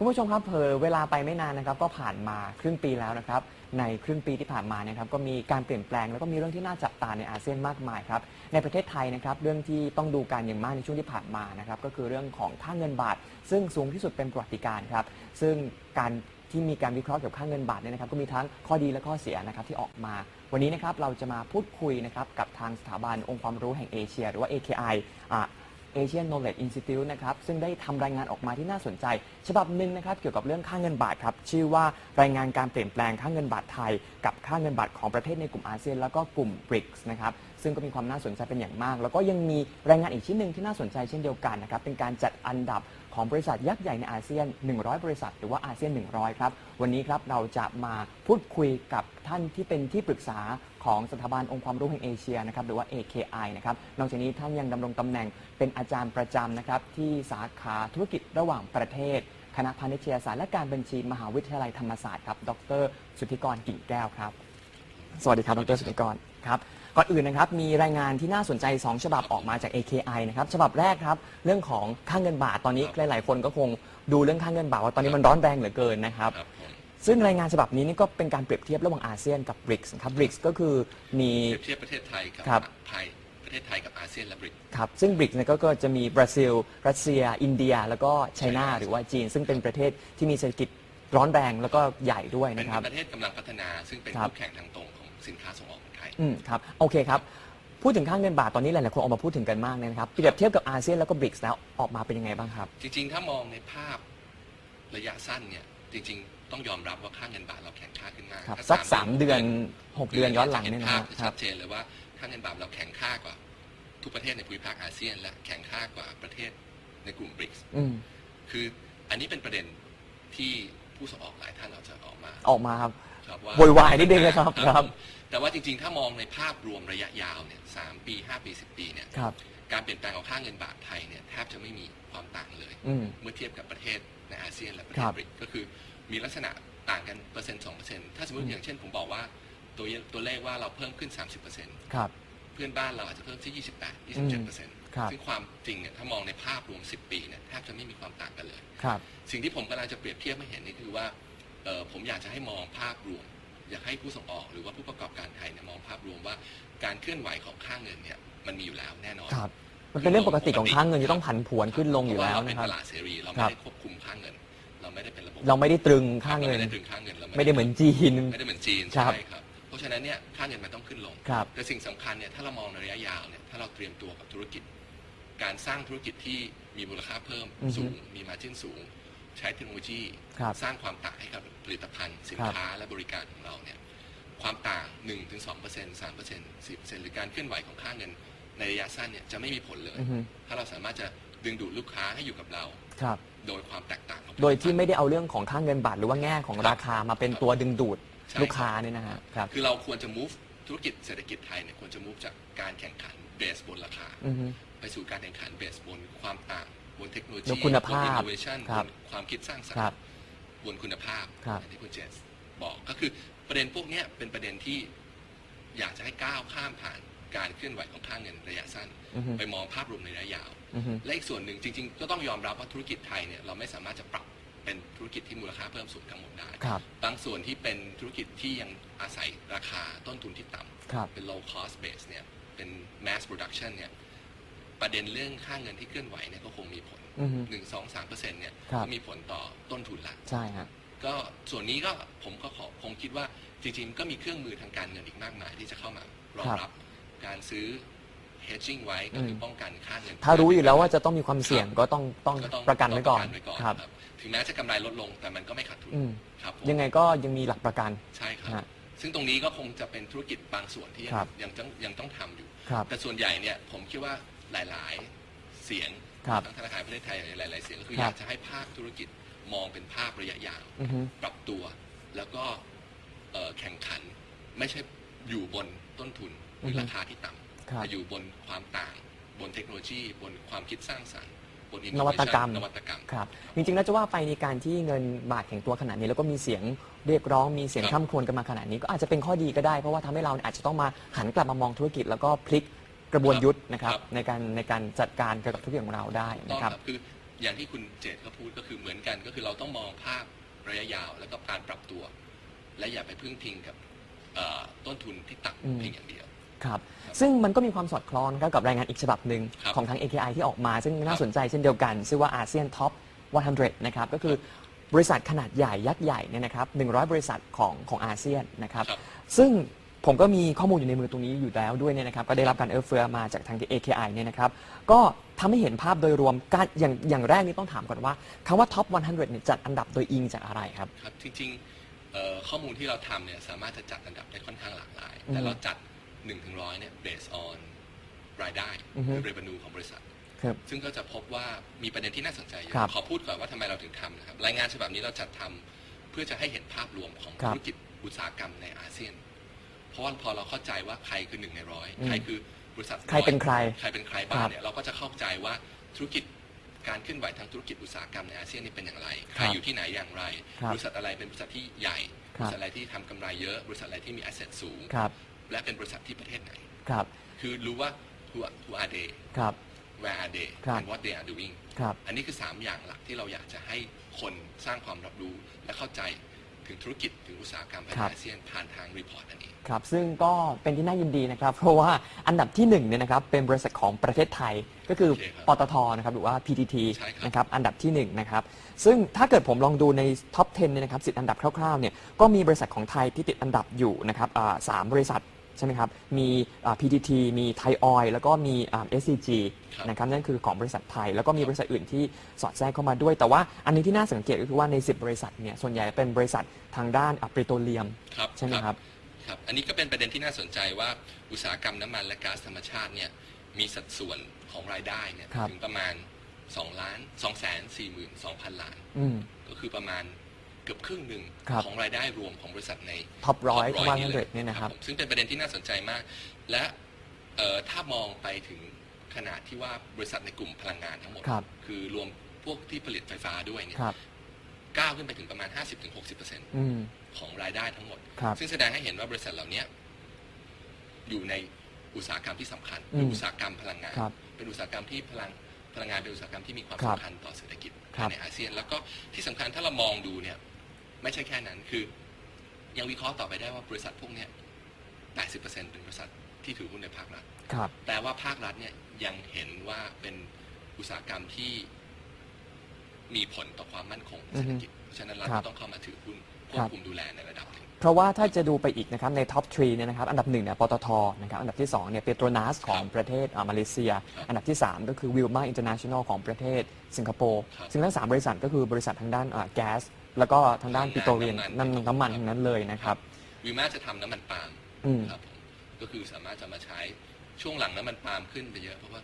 คุณผู้ชมครับเผลอเวลาไปไม่นานนะครับ ก็ผ่านมาครึ่งปีแล้วนะครับ ในครึ่งปีที่ผ่านมานะครับก็มีการเปลี่ยนแปลงแล้วก็มีเรื่องที่น่าจับตาในอาเซียนมากมายครับในประเทศไทยนะครับเรื่องที่ต้องดูการอย่างมากในช่วงที่ผ่านมานะครับก็คือเรื่องของค่าเงินบาท ซึ่งสูงที่สุดเป็นประวัติการครับซึ่งการที่มีการวิเคราะห์เกี่ยวกับค่าเงินบาทเนี่ยนะครับก็มีทั้งข้อดีและข้อเสียนะครับที่ออกมา วันนี้นะครับเราจะมาพูดคุยนะครับกับทางสถาบันองค์ความรู้แห่งเอเชีย หรือว่า AKI อ่า Asian Knowledge Institute นะครับซึ่งได้ทำรายงานออกมาที่น่าสนใจ ฉบับหนึ่งนะครับเกี่ยวกับเรื่องค่าเงินบาทครับชื่อว่ารายงานการเปลี่ยนแปลงค่าเงินบาทไทย กับค่าเงินบาทของประเทศในกลุ่มอาเซียนแล้วก็กลุ่ม BRICS นะครับซึ่งก็มีความน่าสนใจเป็นอย่างมาก แล้วก็ยังมีรายงานอีกชิ้นหนึ่งที่น่าสนใจเช่นเดียวกันนะครับเป็นการจัดอันดับของบริษัทยักษ์ใหญ่ในอาเซียน 100 บริษัท หรือว่าอาเซียน 100 ครับ วันนี้ครับเราจะมาพูดคุยกับท่านที่เป็นที่ปรึกษา ของสถาบันองค์ความรู้แห่งเอเชียนะครับหรือว่า AKI นะครับนอกจากนี้ท่านยังดำรงตำแหน่งเป็นอาจารย์ประจำนะครับที่สาขาธุรกิจระหว่างประเทศ คณะพาณิชยศาสตร์และการบัญชีมหาวิทยาลัยธรรมศาสตร์ครับดร สุทธิกรกิ่งแก้วครับ สวัสดีครับดรสุทธิกรครับก่อนอื่นนะครับมีรายงานที่น่าสนใจ 2 ฉบับออกมาจาก AKI นะครับฉบับแรกครับเรื่องของค่าเงินบาทตอนนี้หลาย ๆ คนก็คงดูเรื่องค่าเงินบาทว่าตอนนี้มันร้อนแรงเหลือเกินนะครับครับผม ซึ่งรายงานฉบับนี้นี่ก็เป็นการเปรียบเทียบระหว่างอาเซียนกับ BRICS ครับ BRICS ก็คือมี เปรียบเทียบประเทศไทยกับครับ ไทยประเทศไทยกับอาเซียนและบริกครับซึ่ง BRICS เนี่ยก็ก็จะมีบราซิล รัสเซีย อินเดีย แล้วก็ไชน่าใช่ครับหรือว่าจีน ซึ่งเป็นประเทศที่มีเศรษฐกิจร้อนแรงแล้วก็ใหญ่ด้วยเป็นนะครับ ประเทศกำลังพัฒนา ซึ่งเป็นครับ คู่แข่งทางตรงของสินค้าส่งออกของไทย อืมครับโอเคครับ พูดถึงค่าเงินบาทตอนนี้หลายๆคนออกมาพูดถึงกันมากเลยนะครับเปรียบเทียบกับอาเซียนแล้วก็ BRICS แล้วออกมาเป็นยังไงบ้างครับ จริงๆ ถ้ามองในภาพระยะสั้นเนี่ย จริงๆ ต้องยอมรับว่าค่าเงินบาทเราแข็งค่าขึ้นมากครับถ้สักสามเดือนหกเดือนย้อนหลังเนี่ยนะภาคพรับชัดเจนเลยว่าค่าเงินบาทเราแข็งค่ากว่า ทุกประเทศในภูมิภาคอาเซียน และแข็งค่ากว่าประเทศในกลุ่มบริกส์อืมคืออันนี้เป็นประเด็นที่ผู้ส่งออกหลายท่านเราจะออกมาออกมาครับครับว่าโวยวายนิดนึงนะครับครับ แต่ว่าจริงๆ ถ้ามองในภาพรวมระยะยาวเนี่ยสามปีห้าปีสิบปีเนี่ยครับ การเปลี่ยนแปลงของค่าเงินบาทไทยเนี่ยแทบจะไม่มีความต่างเลย อืม เมื่อเทียบกับประเทศในอาเซียนและประเทคศรับบริกก็คือมีลักษณะต่างกันเปอร์เซ็นต์สองเปอร์เซ็นต์ถ้าสมมติอืม อย่างเช่นผมบอกว่าตัวเยตัวเลขว่าเราเพิ่มขึ้น 30เปอร์เซ็นต์ครับ เพื่อนบ้านเราอาจจะเพิ่มที่ 28 27เปอร์เซ็นต์ครับ ซึ่งความจริงเนี่ยถ้ามองในภาพรวม 10 ปีเนี่ยแทบจะไม่มีความต่างกันเลย ครับ สิ่งที่ผมกำลังจะเปรียบเทียบให้เห็นนี่คือว่าเอ่อผมอยากจะให้มองภาพรวม อยากให้ผู้ส่งออกหรือว่าผู้ประกอบการไทยเนี่ยมองภาพรวมว่าการเคลื่อนไหวของค่าเงินเนี่ย มันมีอยู่แล้วแน่นอนครับ มันเป็นเรื่องปกติของค่าเงินจะต้องผันผวนขึ้นลงอยู่แล้วเพราะาเราเป็นะครับตลาดเสรีเราคไม่รับได้ควบคุมค่าเงิน เราไม่ได้เป็นระบบเราไม่ได้ตรึงค่าเงินรไม่ได้ถึงค่าเงินเราไม่ได้เหมือนจีน ไม่ได้เหมือนจีนครับใช่ครับ เพราะฉะนั้นเนี่ยค่าเงินมันต้องขึ้นลง ครับ แต่สิ่งสำคัญเนี่ยถ้าเรามองในระยะยาวเนี่ยถ้าเราเตรียมตัวกับธุรกิจ การสร้างธุรกิจที่มีมูลค่าเพิ่มอือฮึสูง มีมาจิ้นสูง ใช้เทคโนโลยี ครับสร้างความต่างให้กับผลิตภัณฑ์ สินครับ ค้าและบริการของเราเนี่ยความต่าง 1-2% 3% 4%หรือการเคลื่อนไหวของค่าเงิน ในระยะสั้นเนี่ยจะไม่มีผลเลย อือฮึ ถ้าเราสามารถจะดึงดูดลูกค้าให้อยู่กับเรา ครับ โดยความแตกต่างของโดยที่ไม่ได้เอาเรื่องของค่าเงินบาทหรือว่าแง่ของราคามาเป็นตัวดึงดูดใช่ ลูกค้าเนี่ยนะฮะครับ คือเราควรจะ move ธุรกิจเศรษฐกิจไทยเนี่ยควรจะ move จากการแข่งขันเบสบนราคา อือฮึ ไปสู่การแข่งขันเบสบนความต่างบนเทคโนโลบยีนคุณภาพบน innovation ครับ บนความคิดสร้างสรรครับ ค์บนคุณภาพครับ อย่างที่คุณเจสบอกก็คือประเด็นพวกเนี้ยเป็นประเด็นที่อยากจะให้ก้าวข้ามผ่าน การเคลื่อนไหวของค่าเงินระยะสั้นอือฮึไปมองภาพรวมในระยะยาวอือฮึและอีกส่วนหนึ่งจริงๆ ก็ต้องยอมรับว่าธุรกิจไทยเนี่ยเราไม่สามารถจะปรับเป็นธุรกิจที่มูลค่าเพิ่มสูงทั้งหมดได้ครับบางส่วนที่เป็นธุรกิจที่ยังอาศัยราคาต้นทุนที่ต่ำครับเป็น low cost base เนี่ยเป็น mass production เนี่ยประเด็นเรื่องค่าเงินที่เคลื่อนไหวเนี่ยก็คงมีผลอือฮึหนึ่งสองสามเปอร์เซ็นต์เนี่ยครับก็มีผลต่อต้นทุนละใช่ฮะก็ส่วนนี้ก็ผมก็ขอคงคิดว่าจริงๆ ก็มีเครื่องมือทางการเงินอีกมากมายที่จะเข้ามารองรับ การซื้อ hedging ไว้ก็คืออมป้องกันค่าเงินถ้ารู้อยู่แล้วว่าจะต้องมีความเสี่ยงก็ต้องต้องก็ต้องประกันไว้ก่อนต้งประครับ ถึงแม้จะกำไรลดลงแต่มันก็ไม่ขาดทุนอืม ครับผม ยังไงก็ยังมีหลักประกัน ใช่ครับ ฮะซึ่งตรงนี้ก็คงจะเป็นธุรกิจบางส่วนที่ยังครับ ยังต้องยังต้องทำอยู่ ครับ แต่ส่วนใหญ่เนี่ยผมคิดว่าหลาย ๆ เสียงครับทั้งธนาคารประเทศไทยหลาย ๆ เสียงก็คือคอรับยากจะให้ภาคธุรกิจมองเป็นภาพระยะยาวอือฮึ ปรับตัว แล้วก็เอ่อแข่งขันไม่ใช่อยู่บนต้นทุน หรือราคาที่ต่ำครับแต่อยู่บนความต่าง บนเทคโนโลยี บนความคิดสร้างสรรค์บนน innovation วัตกรรมนวัตกรรมครับจริงๆแล้วจะว่าไปในการที่เงินบาทแข็งตัวขนาดนี้ แล้วก็มีเสียงเรียกร้องมีเสียงครับคร่ำครวญกันมาขนาดนี้ก็อาจจะเป็นข้อดีก็ได้เพราะว่าทำให้เราเนี่ยอาจจะต้องมาหันกลับมามองธุรกิจแล้วก็พลิกกระบวนยุทธ์นะครับครับในการในการจัดการเกี่ยวกับธุรกิจของเราได้ต้องนะคครัรับบคืออย่างที่คุณเจตเขาพูดก็คือเหมือนกันก็คือเราต้องมองภาพระยะยาวแล้วก็การปรับตัว และอย่าไปพึ่งพิงกับเอ่อต้นทุนที่ต่อืมำเพียงอย่างเดียว ครับครับซึ่งมันก็มีความสอดคล้องนะครับกับรายงานอีกฉบับหนึ่งครับ ของทาง AKI ที่ออกมา ซึ่งน่าครับสนใจเช่นเดียวกัน ชื่อว่าอาเซียนท็อป100 นะครับ ก็คือบริษัทขนาดใหญ่ยักษ์ใหญ่เนี่ยนะครับ 100 บริษัทของของอาเซียนนะครับ ครับ ซึ่งผมก็มีข้อมูลอยู่ในมือตรงนี้อยู่แล้วด้วยเนี่ยนะครับ ก็ได้รับการเอื้อเฟื้อมาจากทาง AKI เนี่ยนะครับ ก็ทำให้เห็นภาพโดยรวมการอย่างอย่างแรกนี่ต้องถามก่อนว่าคำว่าท็อป100เนี่ยจัดอันดับโดยอิงจากอะไรครับ ครับจริงๆเอ่อข้อมูลที่เราทำเนี่ยสามารถจะจัดอันดับได้ค่อนข้างหลากหลายอืมแต่เราจัด 1ถึงร้อยเนี่ย based on รายได้อือฮึ หรือ revenue ของบริษัท ครับ ซึ่งก็จะพบว่ามีประเด็นที่น่าสนใจเยครับอะขอพูดก่อนว่าทำไมเราถึงทำนะครับ รายงานฉบับนี้เราจัดทำเพื่อจะให้เห็นภาพรวมของครับธุรกิจอุตสาหกรรมในอาเซียน เพราะว่าพอเราเข้าใจว่าใครคือหนึ่งในร้อยอืมใครคือบริษัทใครเป็นใครใครเป็นใครบ้าครังบเนี่ยเราก็จะเข้าใจว่าธุรกิจการเคลื่อนไหวทางธุรกิจอุตสาหกรรมในอาเซียนนี่เป็นอย่างไร ใครอยู่ที่ไหนอย่างไร ครับบริษัทอะไรเป็นบริษัทที่ใหญ่ ครับบ ริษัทอะไรที่ทำกำไรเยอะ บริษัทอะไรที่มี asset สูง ครับ และเป็นบริษัทที่ประเทศไหน ครับ คือรู้ว่า who are- who are they ครับ where are they ครับ and what they are doing ครับ อันนี้คือ 3 อย่างหลักที่เราอยากจะให้คนสร้างความรับรู้และเข้าใจถึงธุรกิจถึงอุตสาหกรรมภายครัในบ อาเซียนผ่านทางรีพอร์ตอันนี้ ครับ ซึ่งก็เป็นที่น่ายินดีนะครับ เพราะว่าอันดับที่1เนี่ยนะครับ เป็นบริษัทของประเทศไทย ก็คือ โอเคครับปตท นะครับ หรือว่า PTT ใช่ครับ นะครับ อันดับที่1นะครับ ซึ่งถ้าเกิดผมลองดูในท็อป 10 เนี่ยนะครับสิอันดับคร่าวๆ เนี่ย ก็มีบริษัทของไทยที่ติดอันดับอยู่นะครับอ่าสามบริษัท ใช่ไหมครับมีอ่า PTT มีไทยออยล์แล้วก็มีอ่า SCG ครับนะครับนั่นคือของบริษัทไทย แล้วก็มีบริษัทอื่นที่สอดแทรกเข้ามาด้วย แต่ว่าอันนี้ที่น่าสังเกตก็คือว่าใน 10 บริษัทเนี่ยส่วนใหญ่เป็นบริษัททางด้านปิโตรเลียม ครับใช่ไหมครับ ครับ อันนี้ก็เป็นประเด็นที่น่าสนใจว่าอุตสาหกรรมน้ำมันและก๊าซธรรมชาติเนี่ยมีสัดส่วนของรายได้เนี่ยครับ ถึงประมาณ2ล้าน2แสน4หมื่น2,000 ล้าน อืม ก็คือประมาณเกือบครึ่งหนึ่งครับ ของรายได้รวมของบริษัทใน ท็อปร้อยท็อปวันลเดเนี่ยนะครับ ผมซึ่งเป็นประเด็นที่น่าสนใจมาก และเอ่อถ้ามองไปถึงขนาดที่ว่าบริษัทในกลุ่มพลังงานทั้งหมดครับคือรวมพวกที่ผลิตไฟฟ้าด้วยเนี่ยครับ ก้าวขึ้นไปถึงประมาณ 50-60%อืม ของรายได้ทั้งหมด ครับ ซึ่งแสดงให้เห็นว่าบริษัทเหล่านี้อยู่ในอุตสาหกรรมที่สำคัญอืมเป็นอุตสาหกรรมพลังงาน ครับ เป็นอุตสาหกรรมที่พลังพลังงานเป็นอุตสาหกรรมที่มีความครับสำคัญต่อเศรษฐกิจครับ ในอาเซียน แล้วก็ที่สำคัญถ้าเรามองดูเนี่ย ไม่ใช่แค่นั้นคือยังวิเคราะห์ต่อไปได้ว่าบริษัทพวกเนี้ย80%เป็นบริษัทที่ถือหุ้นในภาครัฐครับแปลว่าภาครัฐเนี่ยยังเห็นว่าเป็นอุตสาหกรรมที่มีผลต่อความมั่นคงเศรษฐกิจเพราะฉะนั้นรัฐครับก็ต้องเข้ามาถือหุ้นควครับบคุมดูแลในระดับหนึ่งเพราะว่าถ้าจะดูไปอีกนะครับในท็อปทรีเนี่ยนะครับอันดับหนึ่งเนี่ยปตทนะครับอันดับที่2เนี่ยเปโตรนัสของครับประเทศอ่ามาเลเซียครับอันดับที่ 3 ก็คือวิลมาอินเตอร์เนชั่นแนลของประเทศสิงคโปร์ครับซึ่งทั้ง3บริษัทก็คือบริษัททางด้านอ่าแก๊ส แล้วก็ทางด้านน้ำมันปิโตรเลียมน้ำมันน้ำน้ำมันทั้งนั้นเลยนะครับวิมาจะทำน้ำมันปาล์มอืม ครับผมก็คือสามารถจะมาใช้ช่วงหลังน้ำมันปาล์มขึ้นไปเยอะ เพราะว่า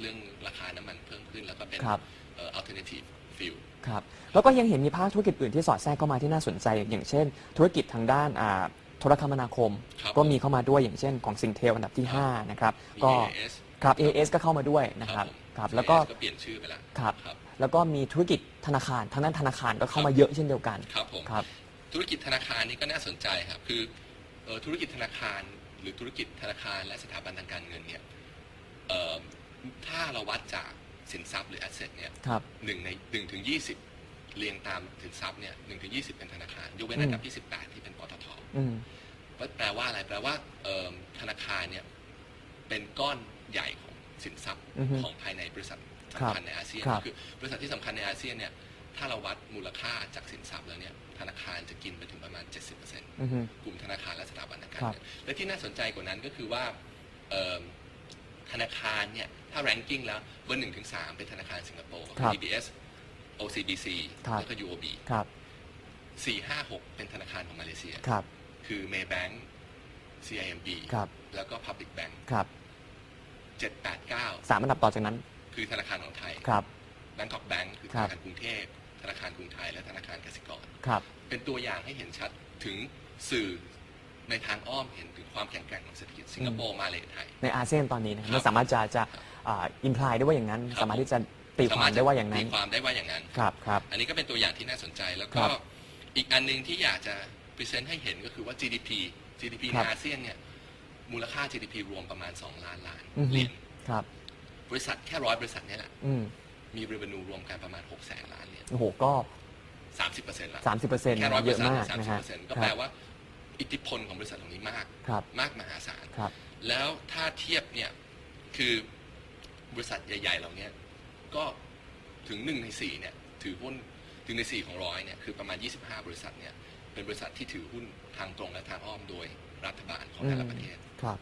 เรื่องราคาน้ำมันเพิ่มขึ้น แล้วก็เป็นครับเอ่อ alternative fuel ครับแล้วก็ยังเห็นมีภาคธุรกิจอื่นที่สอดแทรกเข้ามาที่น่าสนใจ อย่างเช่น ธุรกิจทางด้านอ่าโทรคมนาคม ครับก็มีเข้ามาด้วยอย่างเช่นของซิงเทลอันดับที่5นะครับมี ก็ AIS ครับ AS ก็เข้ามาด้วยนะครับผม ครับแล้วก็ AIS ก็เปลี่ยนชื่อไปแล้วครับ ครับ แล้วก็มีธุรกิจธนาคารทางด้านธนาคารก็เข้ามาเยอะเช่นเดียวกันครับผมครับ ธุรกิจธนาคารนี่ก็น่าสนใจครับคือเอ่อธุรกิจธนาคาร หรือธุรกิจธนาคารและสถาบันทางการเงินเนี่ยเอ่อถ้าเราวัดจากสินทรัพย์หรือ asset เนี่ยครับหนึ่งในหนึ่งถึงยี่สิบเรียงตามสินทรัพย์เนี่ยหนึ่งถึงยี่สิบเป็นธนาคาร ยกเว้นอืมอันดับที่สิบแปดที่เป็นปตทอืมแปลว่าอะไรแปลว่าเอิ่มธนาคารเนี่ยเป็นก้อนใหญ่ของสินทรัพย์อือฮึของภายในบริษัท ครับ สำคัญในอาเซียนครับ คือบริษัทที่สำคัญในอาเซียนเนี่ยถ้าเราวัดมูลค่าจากสินทรัพย์แล้วเนี่ยธนาคารจะกินไปถึงประมาณ 70%อือฮึ กลุ่มธนาคารและสถาบันทางการครับเงินและที่น่าสนใจกว่านั้นก็คือว่าเอิ่มธนาคารเนี่ย ถ้า ranking แล้วเบอร์หนึ่งถึงสามเป็นธนาคารสิงคโปร์ ครับ DBS OCBC ครับ แล้วก็ UOB ครับสี่ห้าหกเป็นธนาคารของมาเลเซีย ครับคือ Maybank CIMB ครับแล้วก็ Public Bank ครับเจ็ดแปดเก้าสามอันดับต่อจากนั้น คือธนาคารของไทยครับ Bangkok Bank คือธครับนาคารกรุงเทพ ธนาคารกรุงไทยและธนาคารกสิกร ครับ เป็นตัวอย่างให้เห็นชัดถึงสื่อในทางอ้อมเห็นถึงความแข็งแกร่งของเศรษฐกิจสิงคโปร์มาเลไทย ในอาเซียนตอนนี้นะครับครับมันสามารถจะจะอิมพลายได้ว่าอย่างนั้นครับสามารถที่จะตีความได้ว่าอย่างนั้น ตีความได้ว่าอย่างนั้น ครับครับ อันนี้ก็เป็นตัวอย่างที่น่าสนใจแล้วคก็รับอีกอันหนึงที่อยากจะพรีเซนต์ให้เห็นก็คือว่า GDP GDP คในรับ อาเซียนเนี่ยมูลค่า GDP รวมประมาณ 2 ล้านล้านอือฮึเหรียญ ครับ บริษัทแค่ร้อยบริษัทเนี่ยแหละอืมมมี revenue รวมกันประมาณ6แสนล้านเหรียญโอ้โหก็30%ละ30เปอร์เซ็นต์แค่ร้อยเยเปอร์อะเซ็นต์มากสามนะสิบฮะเปอร์เซ็นต์ก็คแปลรับว่าอิทธิพลของบริษัทเหล่านี้มาก ครับมากมหาศาล ครับ แล้วถ้าเทียบเนี่ยคือบริษัทใหญ่ ๆ เหล่านี้ก็ถึงหนึ่งในสี่เนี่ยถือหุ้นถึงในสี่ของร้อยเนี่ยคือประมาณ 25 บริษัทเนี่ยเป็นบริษัทที่ถือหุ้นทางตรงและทางอ้อมโดยรัฐบาลของแต่ละประเทศ ครับ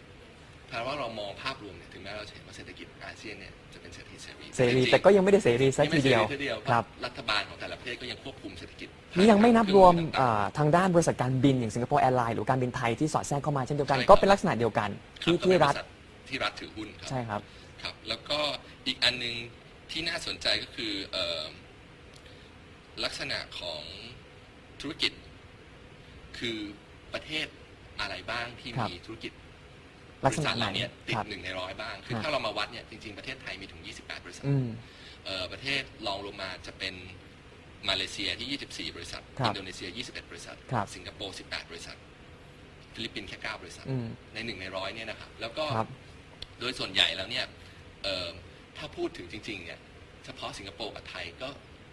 แปลว่าเรามองภาพรวมเนี่ยถึงแม้เราจะเห็นว่าเศรษฐกิจอาเซียนเนี่ยจะเป็นเศรษฐกิจเสรีเสรีแต่ก็ยังไม่ได้เสรีสักยังทีไม่เสเดีรียวทีเดียวครับรัฐบาลของแต่ละประเทศก็ยังควบคุมเศรษฐกิจนี่ยังไม่นับรวมผ่านทางอ่าทางด้านบริษัทการบินอย่างสิงคโปร์แอร์ไลน์หรือการบินไทยที่สอดแทรกเข้ามาเช่นเดียวกันใช่ครับก็เป็นลักษณะเดียวกันคบที่ก็เป็ที่นบรัฐษัทที่รัฐถือหุ้นครับใช่ครับ ครับแล้วก็อีกอันหนึงที่น่าสนใจก็คือเออลักษณะของธุรกิจ คือประเทศอะไรบ้างที่ครับ มีธุรกิจ ลักษณะบริษัทไหนเหล่านี้ติดครับหนึ่งในร้อยบ้าง คือครับถ้าเรามาวัดเนี่ยจริงๆประเทศไทยมีถึง 28 บริษัทอืม เอ่อประเทศรองลงมาจะเป็นมาเลเซียที่ 24 บริษัท ครับอินโดนีเซีย 21 บริษัท ครับ สิงคโปร์ 18 บริษัท ฟิลิปปินส์แค่ 9 บริษัท อืมในหนึ่งในร้อยเนี่ยนะครับ แล้วก็ครับ โดยส่วนใหญ่แล้วเนี่ยเอ่อถ้าพูดถึงจริงๆเนี่ยเฉพาะสิงคโปร์กับไทยก็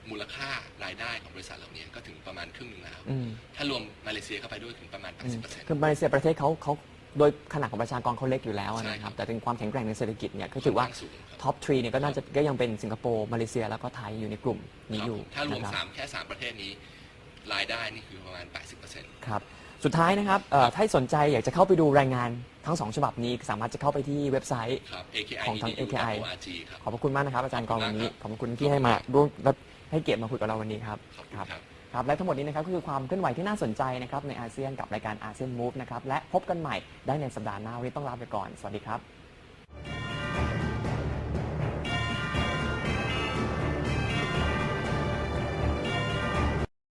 มูลค่ารายได้ของบริษัทเหล่านี้ก็ถึงประมาณครึ่งหนึ่งแล้ว อืมถ้ารวมมาเลเซียเข้าไปด้วยถึงประมาณอืม80%คือมาเลเซียประเทศเขาเขา โดยขนาดของประชากรเขาเล็กอยู่แล้วใช่นะคครัรับบ แต่ถึงความแข็งแกร่งในเศรษฐกิจเนี่ยก็ถือว่าค่นข้งสูงครับ ท็อปทรีเนี่ยก็น่าจะก็ยังเป็นสิงคโปร์มาเลเซียแล้วก็ไทยอยู่ในกลุ่มนี้ครับอยู่ผมถ้ารวมนะคสารับมแค่สามประเทศนี้ รายได้นี่คือประมาณ 80%ครับสุดท้ายนะครับเอ่อถ้าสนใจอยากจะเข้าไปดูรายงานทั้งสองฉบับนี้สามารถจะเข้าไปที่เว็บไซต์ ครับ AKI ของทาง edu AKI org ครับ ขอบพระคุณมากนะครับอาจารย์กรวันนี้ขอบคุณมากครับขอบคุณที่ให้มาร่วมและให้เกียรติมาคุยกับเราวันนี้ครับ ขอบคุณครับ ครับและทั้งหมดนี้นะครับก็คือความเคลื่อนไหวที่น่าสนใจนะครับในอาเซียนกับรายการอาเซียนมูฟนะครับและพบกันใหม่ได้ในสัปดาห์หน้าวันนี้ต้องลาไปก่อน สวัสดีครับ